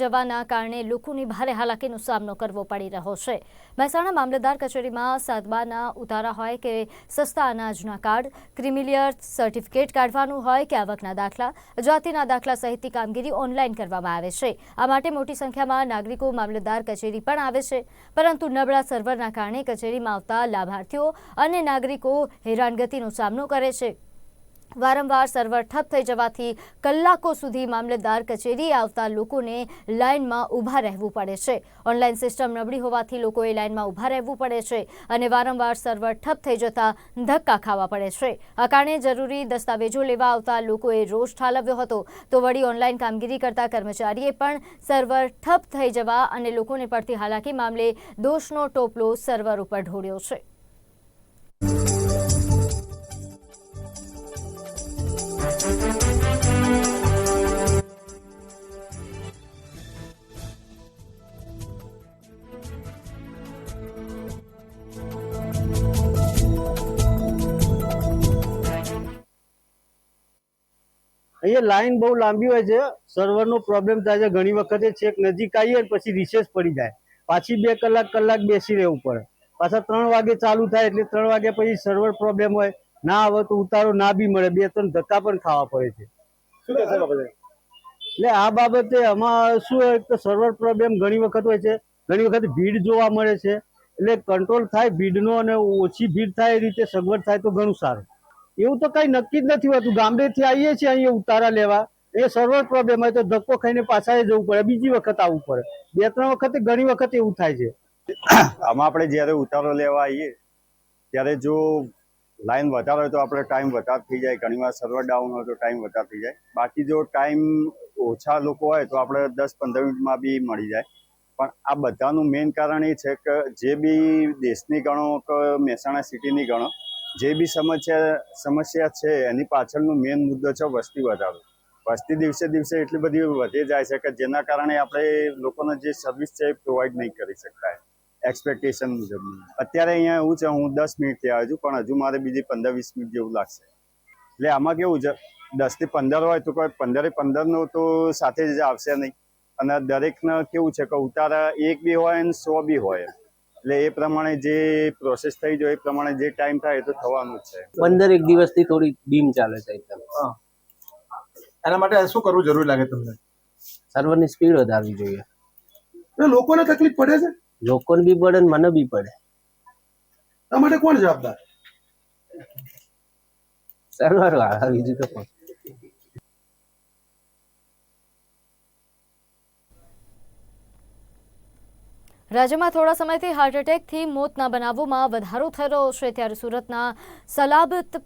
જવાના કારણે લોકોની ભારે હાલાકીનો સામનો કરવો પડી રહ્યો છે. મહેસાણા મામલતદાર કચેરીમાં સાતબાના ઉતારા હોય કે સસ્તા અનાજના કાર્ડ, ક્રિમિલિયર સર્ટિફિકેટ કાઢવાનું હોય કે આવકના દાખલા, જાતિના દાખલા સહિતની કામગીરી ઓનલાઈન કરવામાં આવે છે. આ માટે મોટી સંખ્યામાં નાગરિકો મામલતદાર કચેરી પણ આવે છે. પરંતુ નબળા સર્વરના કારણે કચેરીમાં આવતા લાભાર્થીઓ અને નાગરિકો હેરાનગતિનો સામનો કરે છે. વારંવાર સર્વર ઠપ થઈ જવાથી કલાકો સુધી મામલતદાર કચેરીએ આવતા લોકોને લાઇનમાં ઊભા રહેવું પડે છે. ઓનલાઈન સિસ્ટમ નબળી હોવાથી લોકોએ લાઇનમાં ઊભા રહેવું પડે છે અને વારંવાર સર્વર ઠપ થઈ જતા ધક્કા ખાવા પડે છે. આ કારણે જરૂરી દસ્તાવેજો લેવા આવતા લોકોએ રોષ ઠાલવ્યો હતો. તો વળી ઓનલાઈન કામગીરી કરતા કર્મચારીએ પણ સર્વર ઠપ થઈ જવા અને લોકોને પડતી હાલાકી મામલે દોષનો ટોપલો સર્વર ઉપર ઢોળ્યો છે. અહીંયા લાઈન બહુ લાંબી હોય છે સર્વરનો પ્રોબ્લેમ થાય છે ઘણી વખતે છેક નજીક આવીએ પછી રિસેસ પડી જાય. પાછી બે કલાક કલાક બેસી રહેવું પડે. પાછા ત્રણ વાગે ચાલુ થાય એટલે ત્રણ વાગે પછી સર્વર પ્રોબ્લેમ હોય. ના આવે તો ઉતારો ના બી મળે. બે ત્રણ ધક્કા પણ ખાવા પડે છે. એટલે આ બાબતે આમાં શું હોય તો સર્વર પ્રોબ્લેમ ઘણી વખત હોય છે. ઘણી વખત ભીડ જોવા મળે છે. એટલે કંટ્રોલ થાય ભીડનો અને ઓછી ભીડ થાય એ રીતે સગવડ થાય તો ઘણું સારું. એવું તો કઈ નક્કી જ નથી હોતું. ગામડેથી આવીએ છીએ, અહીંયા ઉતારા લેવા. એ સર્વર પ્રોબ્લેમ હોય તો ધક્કો ખાઈને પાછા જવું પડે. બીજી વખત આવવું પડે. બે, ત્રણ વખતે, ઘણી વખત એવું થાય છે. આમાં આપણે જ્યારે ઉતારો લેવા આવીએ, ત્યારે જો લાઈન વધારે હોય તો આપણે ટાઈમ વધારે થઈ જાય. ઘણીવાર સર્વર ડાઉન હોય તો ટાઈમ વધારે થઈ જાય. બાકી જો ટાઈમ ઓછા લોકો હોય તો આપણે દસ, પંદર મિનિટમાં બી મળી જાય. પણ આ બધાનું મેઇન કારણ એ છે કે જે બી દેશની ગણો કે મહેસાણા સિટીની ગણો જે બી સમસ્યા સમસ્યા છે, એની પાછળનો મેઇન મુદ્દો છે વસ્તી વધારો. વસ્તી દિવસે દિવસે એટલી બધી વધી જાય છે કે જેના કારણે આપણે લોકોને જે સર્વિસ છે એ પ્રોવાઈડ નહીં કરી શકતા એક્સપેક્ટેશન મુજબ. અત્યારે અહીંયા એવું છે, હું દસ મિનિટથી આવ્યો છું, પણ હજુ મારે બીજી પંદર, વીસ મિનિટ જેવું લાગશે. એટલે આમાં કેવું છે દસથી પંદર હોય તો કોઈ પંદરે પંદરનો તો સાથે જ આવશે નહીં. અને દરેકને કેવું છે કે ઉતારા એક બી હોય અને સો બી હોય. એટલે એ પ્રમાણે જે પ્રોસેસ થઈ જાય એ પ્રમાણે જે ટાઈમ થાય એ તો થવાનું જ છે. પંદર એક દિવસથી થોડી ડીમ ચાલે છે એકદમ. એના માટે શું કરવું જરૂરી લાગે તમને? સર્વરની સ્પીડ વધારવી જોઈએ. લોકોને તકલીફ પડે છે? લોકોને બી પડે ને મને બી પડે. આ માટે કોણ જવાબદાર? સર્વર વાળા બીજું તો કોણ? રાજ્યમાં થોડા સમયથી હાર્ટ એટેકથી મોતના બનાવોમાં વધારો થઈ રહ્યો છે. ત્યારે સુરતના સલાબતપુર